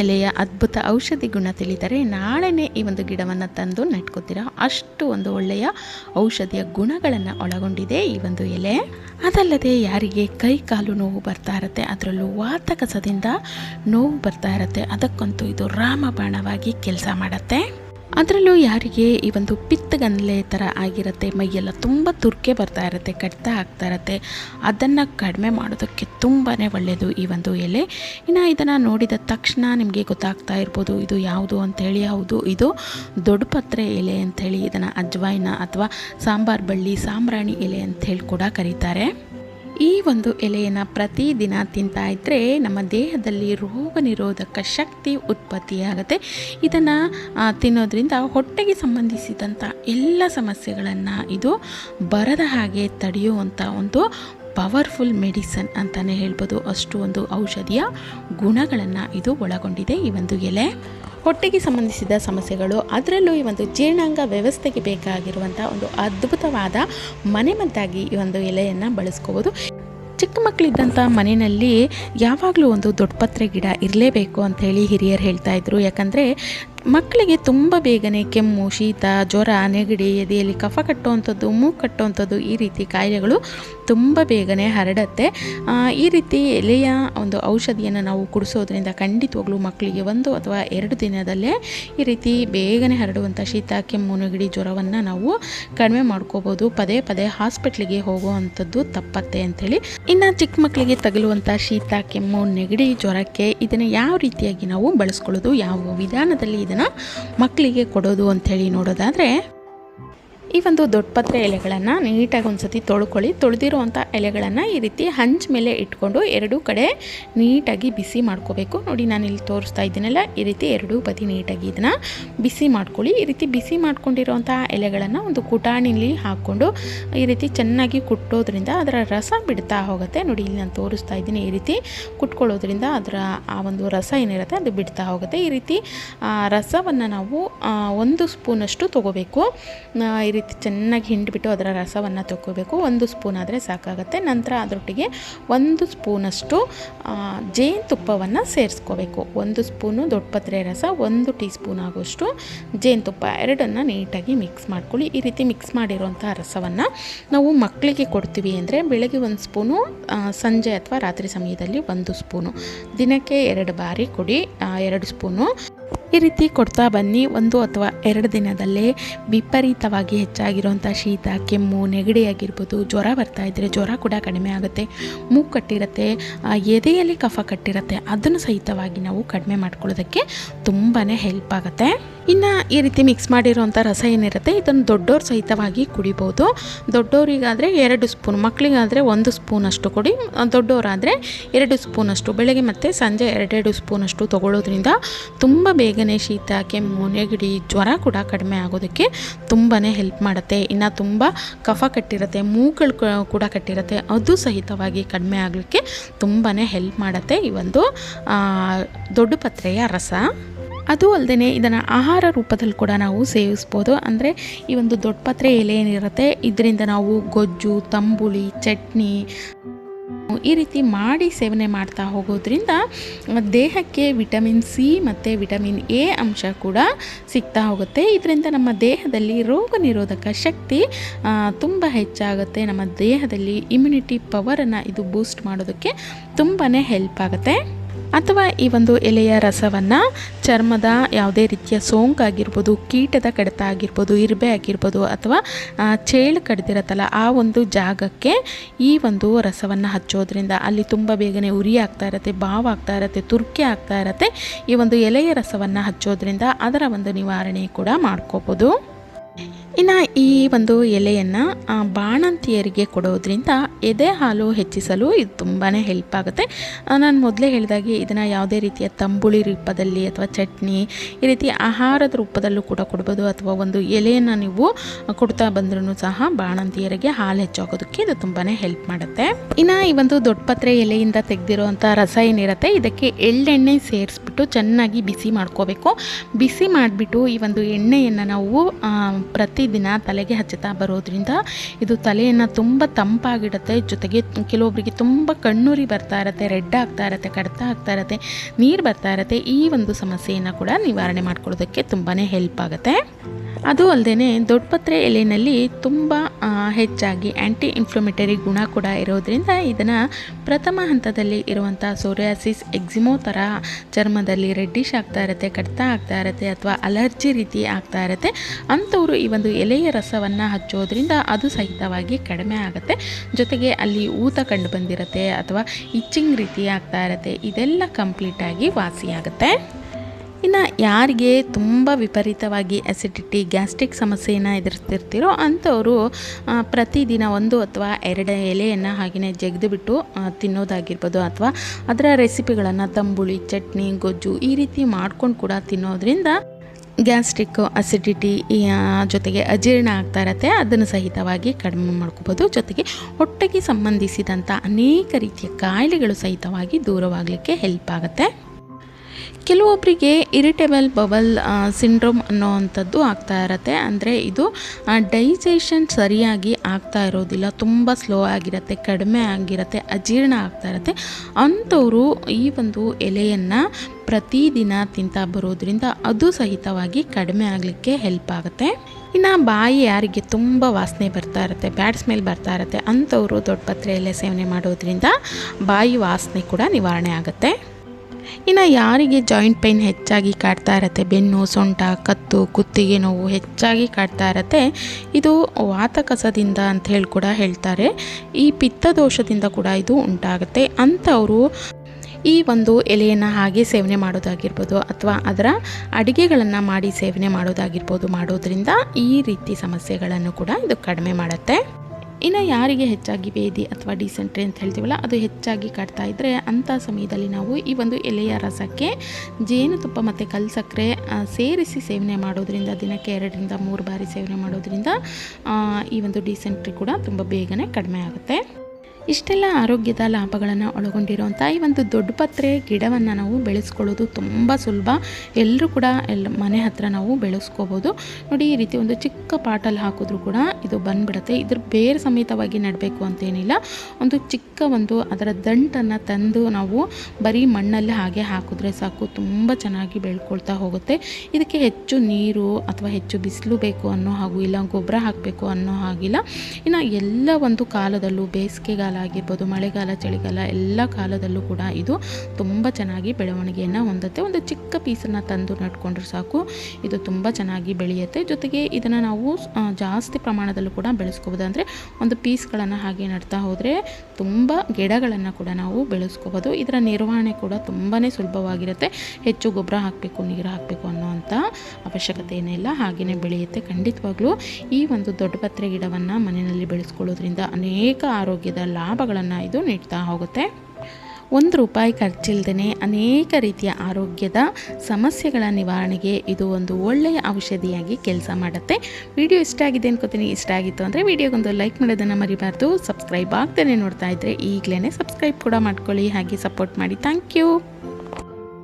ಎಲೆಯ ಅದ್ಭುತ ಔಷಧಿ ಗುಣ ತಿಳಿದರೆ ನಾಳೆನೇ ಈ ಒಂದು ಗಿಡವನ್ನು ತಂದು ನೆಟ್ಕೋತೀರಾ? ಅಷ್ಟು ಒಂದು ಒಳ್ಳೆಯ ಔಷಧಿಯ ಗುಣಗಳನ್ನು ಒಳಗೊಂಡಿದೆ ಈ ಒಂದು ಎಲೆ. ಅದಲ್ಲದೆ ಯಾರಿಗೆ ಕೈ ಕಾಲು ನೋವು ಬರ್ತಾ ಇರುತ್ತೆ, ಅದರಲ್ಲೂ ವಾತಕಸದಿಂದ ನೋವು ಬರ್ತಾ ಇರುತ್ತೆ, ಅದಕ್ಕಂತೂ ಇದು ರಾಮಬಾಣವಾಗಿ ಕೆಲಸ ಮಾಡುತ್ತೆ. ಅದರಲ್ಲೂ ಯಾರಿಗೆ ಈ ಒಂದು ಪಿತ್ತಗನ್ಲೆ ಥರ ಆಗಿರುತ್ತೆ, ಮೈಯೆಲ್ಲ ತುಂಬ ತುರ್ಕೆ ಬರ್ತಾ ಇರುತ್ತೆ ಕಡಿತ ಆಗ್ತಾ ಇರುತ್ತೆ, ಅದನ್ನು ಕಡಿಮೆ ಮಾಡೋದಕ್ಕೆ ತುಂಬಾ ಒಳ್ಳೆಯದು ಈ ಒಂದು ಎಲೆ. ಇನ್ನು ಇದನ್ನು ನೋಡಿದ ತಕ್ಷಣ ನಿಮಗೆ ಗೊತ್ತಾಗ್ತಾ ಇರ್ಬೋದು, ಇದು ಯಾವುದು ಅಂತೇಳಿ ಹೌದು, ಇದು ದೊಡ್ಡಪತ್ರೆ ಎಲೆ ಅಂಥೇಳಿ ಇದನ್ನು ಅಜ್ವಾಯಿನ ಅಥವಾ ಸಾಂಬಾರ್ ಬಳ್ಳಿ, ಸಾಂಬ್ರಾಣಿ ಎಲೆ ಅಂಥೇಳಿ ಕೂಡ ಕರೀತಾರೆ. ಈ ಒಂದು ಎಲೆಯನ್ನು ಪ್ರತಿದಿನ ತಿಂತಾ ಇದ್ದರೆ ನಮ್ಮ ದೇಹದಲ್ಲಿ ರೋಗ ನಿರೋಧಕ ಶಕ್ತಿ ಉತ್ಪತ್ತಿಯಾಗುತ್ತೆ. ಇದನ್ನು ತಿನ್ನೋದ್ರಿಂದ ಹೊಟ್ಟೆಗೆ ಸಂಬಂಧಿಸಿದಂಥ ಎಲ್ಲ ಸಮಸ್ಯೆಗಳನ್ನು ಇದು ಬರದ ಹಾಗೆ ತಡೆಯುವಂಥ ಒಂದು ಪವರ್ಫುಲ್ ಮೆಡಿಸನ್ ಅಂತಲೇ ಹೇಳ್ಬೋದು. ಅಷ್ಟು ಒಂದು ಔಷಧಿಯ ಗುಣಗಳನ್ನು ಇದು ಒಳಗೊಂಡಿದೆ ಈ ಒಂದು ಎಲೆ. ಹೊಟ್ಟೆಗೆ ಸಂಬಂಧಿಸಿದ ಸಮಸ್ಯೆಗಳು, ಅದರಲ್ಲೂ ಈ ಒಂದು ಜೀರ್ಣಾಂಗ ವ್ಯವಸ್ಥೆಗೆ ಬೇಕಾಗಿರುವಂಥ ಒಂದು ಅದ್ಭುತವಾದ ಮನೆಮದ್ದಾಗಿ ಈ ಒಂದು ಎಲೆಯನ್ನು ಬಳಸ್ಕೋಬೋದು. ಚಿಕ್ಕ ಮಕ್ಕಳಿದ್ದಂಥ ಮನೆಯಲ್ಲಿ ಯಾವಾಗಲೂ ಒಂದು ದೊಡ್ಡಪತ್ರೆ ಗಿಡ ಇರಲೇಬೇಕು ಅಂತ ಹೇಳಿ ಹಿರಿಯರು ಹೇಳ್ತಾ ಇದ್ರು. ಯಾಕಂದರೆ ಮಕ್ಕಳಿಗೆ ತುಂಬ ಬೇಗನೆ ಕೆಮ್ಮು, ಶೀತ, ಜ್ವರ, ನೆಗಡಿ, ಎದೆಯಲ್ಲಿ ಕಫ ಕಟ್ಟುವಂಥದ್ದು, ಮೂಗು ಕಟ್ಟುವಂಥದ್ದು ಈ ರೀತಿ ಕಾಯಿಲೆಗಳು ತುಂಬ ಬೇಗನೆ ಹರಡತ್ತೆ. ಈ ರೀತಿ ಎಲೆಯ ಒಂದು ಔಷಧಿಯನ್ನು ನಾವು ಕುಡಿಸೋದ್ರಿಂದ ಖಂಡಿತವಾಗ್ಲೂ ಮಕ್ಕಳಿಗೆ ಒಂದು ಅಥವಾ ಎರಡು ದಿನದಲ್ಲೇ ಈ ರೀತಿ ಬೇಗನೆ ಹರಡುವಂಥ ಶೀತ, ಕೆಮ್ಮು, ನೆಗಡಿ, ಜ್ವರವನ್ನು ನಾವು ಕಡಿಮೆ ಮಾಡ್ಕೋಬೋದು. ಪದೇ ಪದೇ ಹಾಸ್ಪಿಟ್ಲಿಗೆ ಹೋಗುವಂಥದ್ದು ತಪ್ಪತ್ತೆ ಅಂಥೇಳಿ. ಇನ್ನು ಚಿಕ್ಕ ಮಕ್ಕಳಿಗೆ ತಗಲುವಂಥ ಶೀತ, ಕೆಮ್ಮು, ನೆಗಡಿ, ಜ್ವರಕ್ಕೆ ಇದನ್ನು ಯಾವ ರೀತಿಯಾಗಿ ನಾವು ಬಳಸ್ಕೊಳ್ಳೋದು, ಯಾವ ವಿಧಾನದಲ್ಲಿ ಮಕ್ಕಳಿಗೆ ಕೊಡೋದು ಅಂಥೇಳಿ ನೋಡೋದಾದರೆ ಈ ಒಂದು ದೊಡ್ಡಪತ್ರೆ ಎಲೆಗಳನ್ನು ನೀಟಾಗಿ ಒಂದು ಸತಿ ತೊಳ್ಕೊಳ್ಳಿ. ತೊಳೆದಿರುವಂಥ ಎಲೆಗಳನ್ನು ಈ ರೀತಿ ಹಂಚ್ ಮೇಲೆ ಇಟ್ಕೊಂಡು ಎರಡೂ ಕಡೆ ನೀಟಾಗಿ ಬಿಸಿ ಮಾಡ್ಕೋಬೇಕು. ನೋಡಿ ನಾನು ಇಲ್ಲಿ ತೋರಿಸ್ತಾ ಇದ್ದೀನಲ್ಲ, ಈ ರೀತಿ ಎರಡೂ ಬದಿ ನೀಟಾಗಿ ಇದನ್ನು ಬಿಸಿ ಮಾಡ್ಕೊಳ್ಳಿ. ಈ ರೀತಿ ಬಿಸಿ ಮಾಡ್ಕೊಂಡಿರುವಂಥ ಎಲೆಗಳನ್ನು ಒಂದು ಕುಟಾಣಿಲಿ ಹಾಕ್ಕೊಂಡು ಈ ರೀತಿ ಚೆನ್ನಾಗಿ ಕುಟ್ಟೋದ್ರಿಂದ ಅದರ ರಸ ಬಿಡ್ತಾ ಹೋಗುತ್ತೆ. ನೋಡಿ ಇಲ್ಲಿ ನಾನು ತೋರಿಸ್ತಾ ಇದ್ದೀನಿ, ಈ ರೀತಿ ಕುಟ್ಕೊಳ್ಳೋದ್ರಿಂದ ಅದರ ಆ ಒಂದು ರಸ ಏನಿರುತ್ತೆ ಅದು ಬಿಡ್ತಾ ಹೋಗುತ್ತೆ. ಈ ರೀತಿ ರಸವನ್ನು ನಾವು ಒಂದು ಸ್ಪೂನಷ್ಟು ತೊಗೋಬೇಕು. ಈ ರೀತಿ ಚೆನ್ನಾಗಿ ಹಿಂಡಿಬಿಟ್ಟು ಅದರ ರಸವನ್ನು ತೊಗೋಬೇಕು ಒಂದು ಸ್ಪೂನ್ ಆದರೆ ಸಾಕಾಗುತ್ತೆ. ನಂತರ ಅದರೊಟ್ಟಿಗೆ ಒಂದು ಸ್ಪೂನಷ್ಟು ಜೇನುತುಪ್ಪವನ್ನು ಸೇರಿಸ್ಕೋಬೇಕು. ಒಂದು ಸ್ಪೂನು ದೊಡ್ಡಪತ್ರೆ ರಸ, ಒಂದು ಟೀ ಸ್ಪೂನ್ ಆಗುವಷ್ಟು ಜೇನುತುಪ್ಪ. ಎರಡನ್ನು ನೀಟಾಗಿ ಮಿಕ್ಸ್ ಮಾಡ್ಕೊಳ್ಳಿ. ಈ ರೀತಿ ಮಿಕ್ಸ್ ಮಾಡಿರೋಂಥ ರಸವನ್ನು ನಾವು ಮಕ್ಕಳಿಗೆ ಕೊಡ್ತೀವಿ ಅಂದರೆ ಬೆಳಗ್ಗೆ ಒಂದು ಸ್ಪೂನು ಸಂಜೆ ಅಥವಾ ರಾತ್ರಿ ಸಮಯದಲ್ಲಿ ಒಂದು ಸ್ಪೂನು. ದಿನಕ್ಕೆ ಎರಡು ಬಾರಿ ಕೊಡಿ ಎರಡು ಸ್ಪೂನು. ಈ ರೀತಿ ಕೊಡ್ತಾ ಬನ್ನಿ ಒಂದು ಅಥವಾ ಎರಡು ದಿನದಲ್ಲೇ ವಿಪರೀತವಾಗಿ ಹೆಚ್ಚಾಗಿರುವಂಥ ಶೀತ, ಕೆಮ್ಮು ನೆಗಡಿ ಆಗಿರ್ಬೋದು ಜ್ವರ ಬರ್ತಾ ಇದ್ದರೆ ಜ್ವರ ಕೂಡ ಕಡಿಮೆ ಆಗುತ್ತೆ. ಮೂಗು ಕಟ್ಟಿರುತ್ತೆ ಎದೆಯಲ್ಲಿ ಕಫ ಕಟ್ಟಿರುತ್ತೆ, ಅದನ್ನು ಸಹಿತವಾಗಿ ನಾವು ಕಡಿಮೆ ಮಾಡ್ಕೊಳ್ಳೋದಕ್ಕೆ ತುಂಬಾ ಹೆಲ್ಪ್ ಆಗುತ್ತೆ. ಇನ್ನು ಈ ರೀತಿ ಮಿಕ್ಸ್ ಮಾಡಿರೋಂಥ ರಸ ಏನಿರುತ್ತೆ ಇದನ್ನು ದೊಡ್ಡೋರು ಸಹಿತವಾಗಿ ಕುಡಿಬೋದು. ದೊಡ್ಡವರಿಗಾದರೆ ಎರಡು ಸ್ಪೂನ್ ಮಕ್ಕಳಿಗಾದರೆ ಒಂದು ಸ್ಪೂನಷ್ಟು ಕೊಡಿ. ದೊಡ್ಡವರಾದರೆ ಎರಡು ಸ್ಪೂನಷ್ಟು, ಬೆಳಗ್ಗೆ ಮತ್ತು ಸಂಜೆ ಎರಡೆರಡು ಸ್ಪೂನಷ್ಟು ತೊಗೊಳ್ಳೋದ್ರಿಂದ ತುಂಬ ಬೇಗನೆ ಶೀತ, ಕೆಮ್ಮು, ನೆಗಡಿ, ಜ್ವರ ಕೂಡ ಕಡಿಮೆ ಆಗೋದಕ್ಕೆ ತುಂಬಾ ಹೆಲ್ಪ್ ಮಾಡುತ್ತೆ. ಇನ್ನು ತುಂಬ ಕಫ ಕಟ್ಟಿರುತ್ತೆ ಮೂಗಳು ಕೂಡ ಕಟ್ಟಿರುತ್ತೆ. ಅದು ಸಹಿತವಾಗಿ ಕಡಿಮೆ ಆಗಲಿಕ್ಕೆ ತುಂಬಾ ಹೆಲ್ಪ್ ಮಾಡುತ್ತೆ ಈ ಒಂದು ದೊಡ್ಡ ಪತ್ರೆಯ ರಸ. ಅದು ಅಲ್ಲದೆ ಇದನ್ನು ಆಹಾರ ರೂಪದಲ್ಲಿ ಕೂಡ ನಾವು ಸೇವಿಸ್ಬೋದು. ಅಂದರೆ ಈ ಒಂದು ದೊಡ್ಡ ಪತ್ರೆ ಎಲೆ ಏನಿರುತ್ತೆ, ಇದರಿಂದ ನಾವು ಗೊಜ್ಜು, ತಂಬುಳಿ, ಚಟ್ನಿ ಈ ರೀತಿ ಮಾಡಿ ಸೇವನೆ ಮಾಡ್ತಾ ಹೋಗೋದ್ರಿಂದ ದೇಹಕ್ಕೆ ವಿಟಮಿನ್ ಸಿ ಮತ್ತು ವಿಟಮಿನ್ ಎ ಅಂಶ ಕೂಡ ಸಿಗ್ತಾ ಹೋಗುತ್ತೆ. ಇದರಿಂದ ನಮ್ಮ ದೇಹದಲ್ಲಿ ರೋಗ ನಿರೋಧಕ ಶಕ್ತಿ ತುಂಬ ಹೆಚ್ಚಾಗುತ್ತೆ. ನಮ್ಮ ದೇಹದಲ್ಲಿ ಇಮ್ಯುನಿಟಿ ಪವರನ್ನು ಇದು ಬೂಸ್ಟ್ ಮಾಡೋದಕ್ಕೆ ತುಂಬಾ ಹೆಲ್ಪ್ ಆಗುತ್ತೆ. ಅಥವಾ ಈ ಒಂದು ಎಲೆಯ ರಸವನ್ನು ಚರ್ಮದ ಯಾವುದೇ ರೀತಿಯ ಸೋಂಕಾಗಿರ್ಬೋದು, ಕೀಟದ ಕಡಿತ ಆಗಿರ್ಬೋದು ಇರ್ಬೆ ಆಗಿರ್ಬೋದು ಅಥವಾ ಚೇಳು ಕಡ್ದಿರತ್ತಲ್ಲ, ಆ ಒಂದು ಜಾಗಕ್ಕೆ ಈ ಒಂದು ರಸವನ್ನು ಹಚ್ಚೋದ್ರಿಂದ ಅಲ್ಲಿ ತುಂಬ ಬೇಗನೆ ಉರಿ ಆಗ್ತಾ ಇರುತ್ತೆ, ಬಾವು ಆಗ್ತಾ ಇರುತ್ತೆ, ತುರ್ಕೆ ಆಗ್ತಾ ಇರುತ್ತೆ. ಈ ಒಂದು ಎಲೆಯ ರಸವನ್ನು ಹಚ್ಚೋದ್ರಿಂದ ಅದರ ಒಂದು ನಿವಾರಣೆ ಕೂಡ ಮಾಡ್ಕೋಬೋದು. ಇನ್ನು ಈ ಒಂದು ಎಲೆಯನ್ನು ಬಾಣಂತಿಯರಿಗೆ ಕೊಡೋದ್ರಿಂದ ಎದೆ ಹಾಲು ಹೆಚ್ಚಿಸಲು ಇದು ತುಂಬಾ ಹೆಲ್ಪ್ ಆಗುತ್ತೆ. ನಾನು ಮೊದಲೇ ಹೇಳಿದಾಗೆ ಇದನ್ನು ಯಾವುದೇ ರೀತಿಯ ತಂಬುಳಿ ರೂಪದಲ್ಲಿ ಅಥವಾ ಚಟ್ನಿ, ಈ ರೀತಿ ಆಹಾರದ ರೂಪದಲ್ಲೂ ಕೂಡ ಕೊಡ್ಬೋದು. ಅಥವಾ ಒಂದು ಎಲೆಯನ್ನು ನೀವು ಕೊಡ್ತಾ ಬಂದ್ರೂ ಸಹ ಬಾಣಂತಿಯರಿಗೆ ಹಾಲು ಹೆಚ್ಚಾಗೋದಕ್ಕೆ ಇದು ತುಂಬಾ ಹೆಲ್ಪ್ ಮಾಡುತ್ತೆ. ಇನ್ನು ಈ ಒಂದು ದೊಡ್ಡಪತ್ರೆ ಎಲೆಯಿಂದ ತೆಗೆದಿರುವಂಥ ರಸ ಏನಿರುತ್ತೆ ಇದಕ್ಕೆ ಎಳ್ಳೆಣ್ಣೆ ಸೇರಿಸ್ಬಿಟ್ಟು ಚೆನ್ನಾಗಿ ಬಿಸಿ ಮಾಡ್ಕೋಬೇಕು. ಬಿಸಿ ಮಾಡಿಬಿಟ್ಟು ಈ ಒಂದು ಎಣ್ಣೆಯನ್ನು ನಾವು ಪ್ರತಿ ಪ್ರತಿದಿನ ತಲೆಗೆ ಹಚ್ಚುತ್ತಾ ಬರೋದ್ರಿಂದ ಇದು ತಲೆಯನ್ನು ತುಂಬ ತಂಪಾಗಿಡುತ್ತೆ. ಜೊತೆಗೆ ಕೆಲವೊಬ್ಬರಿಗೆ ತುಂಬ ಕಣ್ಣುರಿ ಬರ್ತಾ ಇರುತ್ತೆ, ರೆಡ್ ಆಗ್ತಾ ಇರುತ್ತೆ, ಕಡಿತ ಆಗ್ತಾ ಇರುತ್ತೆ, ನೀರು ಬರ್ತಾ ಇರುತ್ತೆ. ಈ ಒಂದು ಸಮಸ್ಯೆಯನ್ನು ಕೂಡ ನಿವಾರಣೆ ಮಾಡ್ಕೊಳ್ಳೋದಕ್ಕೆ ತುಂಬಾ ಹೆಲ್ಪ್ ಆಗುತ್ತೆ. ಅದು ಅಲ್ಲದೆ ದೊಡ್ಡಪತ್ರೆ ಎಲೆಯಲ್ಲಿ ತುಂಬ ಹೆಚ್ಚಾಗಿ ಆ್ಯಂಟಿ ಇನ್ಫ್ಲಮೇಟರಿ ಗುಣ ಕೂಡ ಇರೋದ್ರಿಂದ ಇದನ್ನು ಪ್ರಥಮ ಹಂತದಲ್ಲಿ ಇರುವಂಥ ಸೋರಿಯಾಸಿಸ್, ಎಕ್ಸಿಮೋ ಥರ ಚರ್ಮದಲ್ಲಿ ರೆಡ್ಡಿಶ್ ಆಗ್ತಾ ಇರುತ್ತೆ, ಕಡಿತ ಆಗ್ತಾ ಇರುತ್ತೆ ಅಥವಾ ಅಲರ್ಜಿ ರೀತಿ ಆಗ್ತಾ ಇರುತ್ತೆ. ಅಂಥವರು ಈ ಒಂದು ಎಲೆಯ ರಸವನ್ನು ಹಚ್ಚೋದ್ರಿಂದ ಅದು ಸಹಿತವಾಗಿ ಕಡಿಮೆ ಆಗುತ್ತೆ. ಜೊತೆಗೆ ಅಲ್ಲಿ ಊತ ಕಂಡು ಬಂದಿರುತ್ತೆ ಅಥವಾ ಇಚ್ಚಿಂಗ್ ರೀತಿ ಆಗ್ತಾ ಇರುತ್ತೆ. ಇದೆಲ್ಲ ಕಂಪ್ಲೀಟಾಗಿ ವಾಸಿಯಾಗುತ್ತೆ. ಇನ್ನು ಯಾರಿಗೆ ತುಂಬ ವಿಪರೀತವಾಗಿ ಅಸಿಡಿಟಿ ಗ್ಯಾಸ್ಟ್ರಿಕ್ ಸಮಸ್ಯೆಯನ್ನು ಎದುರಿಸ್ತಿರ್ತೀರೋ ಅಂಥವರು ಪ್ರತಿದಿನ ಒಂದು ಅಥವಾ ಎರಡು ಎಲೆಯನ್ನು ಹಾಗೆಯೇ ಜಗಿದುಬಿಟ್ಟು ತಿನ್ನೋದಾಗಿರ್ಬೋದು ಅಥವಾ ಅದರ ರೆಸಿಪಿಗಳನ್ನು ತಂಬುಳಿ, ಚಟ್ನಿ, ಗೊಜ್ಜು ಈ ರೀತಿ ಮಾಡ್ಕೊಂಡು ಕೂಡ ತಿನ್ನೋದ್ರಿಂದ ಗ್ಯಾಸ್ಟ್ರಿಕ್ ಅಸಿಡಿಟಿ ಜೊತೆಗೆ ಅಜೀರ್ಣ ಆಗ್ತಾ ಇರತ್ತೆ. ಅದನ್ನು ಸಹಿತವಾಗಿ ಕಡಿಮೆ ಮಾಡ್ಕೋಬೋದು. ಜೊತೆಗೆ ಹೊಟ್ಟೆಗೆ ಸಂಬಂಧಿಸಿದಂಥ ಅನೇಕ ರೀತಿಯ ಕಾಯಿಲೆಗಳು ಸಹಿತವಾಗಿ ದೂರವಾಗಲಿಕ್ಕೆ ಹೆಲ್ಪ್ ಆಗುತ್ತೆ. ಕೆಲವೊಬ್ಬರಿಗೆ ಇರಿಟೇಬಲ್ ಬಬಲ್ ಸಿಂಡ್ರೋಮ್ ಅನ್ನೋವಂಥದ್ದು ಆಗ್ತಾ ಇರತ್ತೆ. ಅಂದರೆ ಇದು ಡೈಜೆಷನ್ ಸರಿಯಾಗಿ ಆಗ್ತಾ ಇರೋದಿಲ್ಲ. ತುಂಬ ಸ್ಲೋ ಆಗಿರುತ್ತೆ, ಕಡಿಮೆ ಆಗಿರುತ್ತೆ, ಅಜೀರ್ಣ ಆಗ್ತಾ ಇರುತ್ತೆ. ಅಂಥವರು ಈ ಒಂದು ಎಲೆಯನ್ನು ಪ್ರತಿದಿನ ತಿಂತಾ ಬರೋದ್ರಿಂದ ಅದು ಸಹಿತವಾಗಿ ಕಡಿಮೆ ಆಗಲಿಕ್ಕೆ ಹೆಲ್ಪ್ ಆಗುತ್ತೆ. ಇನ್ನು ಬಾಯಿ ಯಾರಿಗೆ ತುಂಬ ವಾಸನೆ ಬರ್ತಾ ಇರುತ್ತೆ, ಬ್ಯಾಡ್ ಸ್ಮೆಲ್ ಬರ್ತಾ ಇರುತ್ತೆ, ಅಂಥವರು ದೊಡ್ಡ ಪತ್ರೆ ಎಲೆ ಸೇವನೆ ಮಾಡೋದ್ರಿಂದ ಬಾಯಿ ವಾಸನೆ ಕೂಡ ನಿವಾರಣೆ ಆಗುತ್ತೆ. ಇನ್ನು ಯಾರಿಗೆ ಜಾಯಿಂಟ್ ಪೈನ್ ಹೆಚ್ಚಾಗಿ ಕಾಡ್ತಾ ಇರುತ್ತೆ ಬೆನ್ನು, ಸೊಂಟ, ಕತ್ತು, ಕುತ್ತಿಗೆ ನೋವು ಹೆಚ್ಚಾಗಿ ಕಾಡ್ತಾ ಇರುತ್ತೆ ಇದು ವಾತಕಸದಿಂದ ಅಂತ ಹೇಳಿ ಕೂಡ ಹೇಳ್ತಾರೆ. ಈ ಪಿತ್ತ ದೋಷದಿಂದ ಕೂಡ ಇದು ಉಂಟಾಗುತ್ತೆ. ಅಂಥವರು ಈ ಒಂದು ಎಲೆಯನ್ನು ಹಾಗೆ ಸೇವನೆ ಮಾಡೋದಾಗಿರ್ಬೋದು ಅಥವಾ ಅದರ ಅಡುಗೆಗಳನ್ನು ಮಾಡಿ ಸೇವನೆ ಮಾಡೋದಾಗಿರ್ಬೋದು ಮಾಡೋದ್ರಿಂದ ಈ ರೀತಿ ಸಮಸ್ಯೆಗಳನ್ನು ಕೂಡ ಇದು ಕಡಿಮೆ ಮಾಡುತ್ತೆ. ಇನ್ನು ಯಾರಿಗೆ ಹೆಚ್ಚಾಗಿ ಬೇದಿ ಅಥವಾ ಡಿಸೆಂಟ್ರಿ ಅಂತ ಹೇಳ್ತೀವಲ್ಲ, ಅದು ಹೆಚ್ಚಾಗಿ ಕಾಡ್ತಾ ಇದ್ದರೆ ಅಂಥ ಸಮಯದಲ್ಲಿ ನಾವು ಈ ಒಂದು ಎಲೆಯ ರಸಕ್ಕೆ ಜೇನುತುಪ್ಪ ಮತ್ತು ಕಲ್ ಸಕ್ಕರೆ ಸೇರಿಸಿ ಸೇವನೆ ಮಾಡೋದ್ರಿಂದ, ದಿನಕ್ಕೆ ಎರಡರಿಂದ ಮೂರು ಬಾರಿ ಸೇವನೆ ಮಾಡೋದ್ರಿಂದ ಈ ಒಂದು ಡಿಸೆಂಟ್ರಿ ಕೂಡ ತುಂಬ ಬೇಗನೆ ಕಡಿಮೆ ಆಗುತ್ತೆ. ಇಷ್ಟೆಲ್ಲ ಆರೋಗ್ಯದ ಲಾಭಗಳನ್ನು ಒಳಗೊಂಡಿರುವಂಥ ಈ ಒಂದು ದೊಡ್ಡ ಪತ್ರೆ ಗಿಡವನ್ನು ನಾವು ಬೆಳೆಸ್ಕೊಳ್ಳೋದು ತುಂಬ ಸುಲಭ. ಎಲ್ಲರೂ ಕೂಡ ಎಲ್ಲ ಮನೆ ಹತ್ರ ನಾವು ಬೆಳೆಸ್ಕೋಬೋದು. ನೋಡಿ, ಈ ರೀತಿ ಒಂದು ಚಿಕ್ಕ ಪಾಟಲ್ಲಿ ಹಾಕಿದ್ರೂ ಕೂಡ ಇದು ಬಂದ್ಬಿಡುತ್ತೆ. ಇದ್ರ ಬೇರೆ ಸಮೇತವಾಗಿ ನೆಡಬೇಕು ಅಂತೇನಿಲ್ಲ. ಒಂದು ಚಿಕ್ಕ ಒಂದು ಅದರ ದಂಟನ್ನು ತಂದು ನಾವು ಬರೀ ಮಣ್ಣಲ್ಲಿ ಹಾಗೆ ಹಾಕಿದ್ರೆ ಸಾಕು. ತುಂಬ ಚೆನ್ನಾಗಿ ಬೆಳ್ಕೊಳ್ತಾ ಹೋಗುತ್ತೆ. ಇದಕ್ಕೆ ಹೆಚ್ಚು ನೀರು ಅಥವಾ ಹೆಚ್ಚು ಬಿಸಿಲು ಬೇಕು ಅನ್ನೋ ಹಾಗೂ ಇಲ್ಲ, ಗೊಬ್ಬರ ಹಾಕಬೇಕು ಅನ್ನೋ ಹಾಗಿಲ್ಲ. ಇನ್ನು ಎಲ್ಲ ಒಂದು ಕಾಲದಲ್ಲೂ ಬೇಸಿಗೆಗಾಲ ಆಗಿರ್ಬೋದು, ಮಳೆಗಾಲ, ಚಳಿಗಾಲ ಎಲ್ಲ ಕಾಲದಲ್ಲೂ ಕೂಡ ಇದು ತುಂಬ ಚೆನ್ನಾಗಿ ಬೆಳವಣಿಗೆಯನ್ನು ಹೊಂದುತ್ತೆ. ಒಂದು ಚಿಕ್ಕ ಪೀಸನ್ನು ತಂದು ನಟ್ಕೊಂಡ್ರೆ ಸಾಕು. ಇದು ತುಂಬ ಚೆನ್ನಾಗಿ ಬೆಳೆಯುತ್ತೆ. ಜೊತೆಗೆ ಇದನ್ನು ನಾವು ಜಾಸ್ತಿ ಪ್ರಮಾಣದಲ್ಲೂ ಕೂಡ ಬೆಳೆಸ್ಕೋಬೋದು. ಅಂದರೆ ಒಂದು ಪೀಸ್ಗಳನ್ನು ಹಾಗೆ ನಡ್ತಾ ಹೋದರೆ ತುಂಬ ಗಿಡಗಳನ್ನು ಕೂಡ ನಾವು ಬೆಳೆಸ್ಕೋಬೋದು. ಇದರ ನಿರ್ವಹಣೆ ಕೂಡ ತುಂಬಾ ಸುಲಭವಾಗಿರುತ್ತೆ. ಹೆಚ್ಚು ಗೊಬ್ಬರ ಹಾಕಬೇಕು, ನೀರು ಹಾಕಬೇಕು ಅನ್ನೋವಂಥ ಅವಶ್ಯಕತೆ ಏನಿಲ್ಲ ಹಾಗೆಯೇ ಬೆಳೆಯುತ್ತೆ. ಖಂಡಿತವಾಗ್ಲೂ ಈ ಒಂದು ದೊಡ್ಡ ಪತ್ರೆ ಗಿಡವನ್ನು ಮನೆಯಲ್ಲಿ ಬೆಳೆಸ್ಕೊಳ್ಳೋದ್ರಿಂದ ಅನೇಕ ಆರೋಗ್ಯದ ಲಾಭಗಳನ್ನು ಇದು ನೀಡ್ತಾ ಹೋಗುತ್ತೆ. ಒಂದು ರೂಪಾಯಿ ಖರ್ಚಿಲ್ದೇ ಅನೇಕ ರೀತಿಯ ಆರೋಗ್ಯದ ಸಮಸ್ಯೆಗಳ ನಿವಾರಣೆಗೆ ಇದು ಒಂದು ಒಳ್ಳೆಯ ಔಷಧಿಯಾಗಿ ಕೆಲಸ ಮಾಡುತ್ತೆ. ವಿಡಿಯೋ ಇಷ್ಟ ಆಗಿದೆ ಅನ್ಕೋತೀನಿ. ಇಷ್ಟ ಆಗಿತ್ತು ಅಂದರೆ ವಿಡಿಯೋಗೊಂದು ಲೈಕ್ ಮಾಡೋದನ್ನು ಮರಿಬಾರ್ದು. ಸಬ್ಸ್ಕ್ರೈಬ್ ಆಗ್ದೇ ನೋಡ್ತಾ ಇದ್ದರೆ ಈಗಲೇ ಸಬ್ಸ್ಕ್ರೈಬ್ ಕೂಡ ಮಾಡ್ಕೊಳ್ಳಿ. ಹಾಗೆ ಸಪೋರ್ಟ್ ಮಾಡಿ. Thank you.